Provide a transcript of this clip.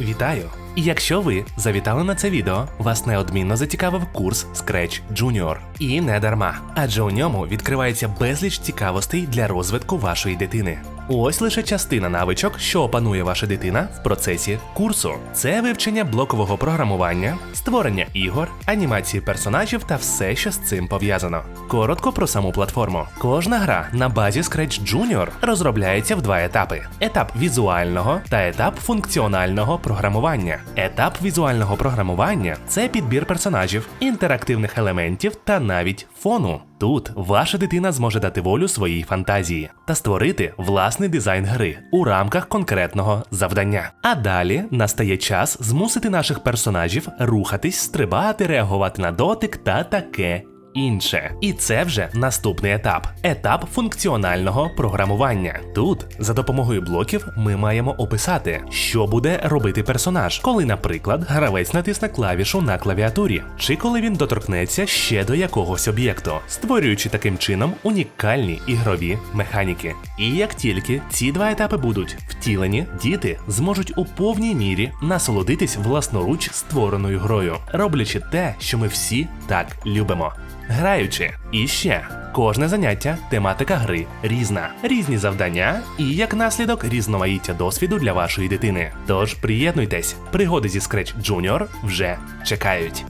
Вітаю! Якщо ви завітали на це відео, вас неодмінно зацікавив курс Scratch Junior. І не дарма, адже у ньому відкривається безліч цікавостей для розвитку вашої дитини. Ось лише частина навичок, що опанує ваша дитина в процесі курсу. Це вивчення блокового програмування, створення ігор, анімації персонажів та все, що з цим пов'язано. Коротко про саму платформу. Кожна гра на базі Scratch Junior розробляється в два етапи: етап візуального та етап функціонального програмування. Етап візуального програмування це підбір персонажів, інтерактивних елементів та навіть фону. Тут ваша дитина зможе дати волю своїй фантазії та створити власний дизайн гри у рамках конкретного завдання. А далі настає час змусити наших персонажів рухатись, стрибати, реагувати на дотик та таке інше. І це вже наступний етап етап функціонального програмування. Тут за допомогою блоків ми маємо описати, що буде робити персонаж, коли, наприклад, гравець натисне клавішу на клавіатурі, чи коли він доторкнеться ще до якогось об'єкту, створюючи таким чином унікальні ігрові механіки. І як тільки ці два етапи будуть втілені, діти зможуть у повній мірі насолодитись власноруч створеною грою, роблячи те, що ми всі так любимо. Граючи. І ще кожне заняття, тематика гри різна, різні завдання і як наслідок різноманіття досвіду для вашої дитини. Тож приєднуйтесь, пригоди зі Scratch Junior вже чекають.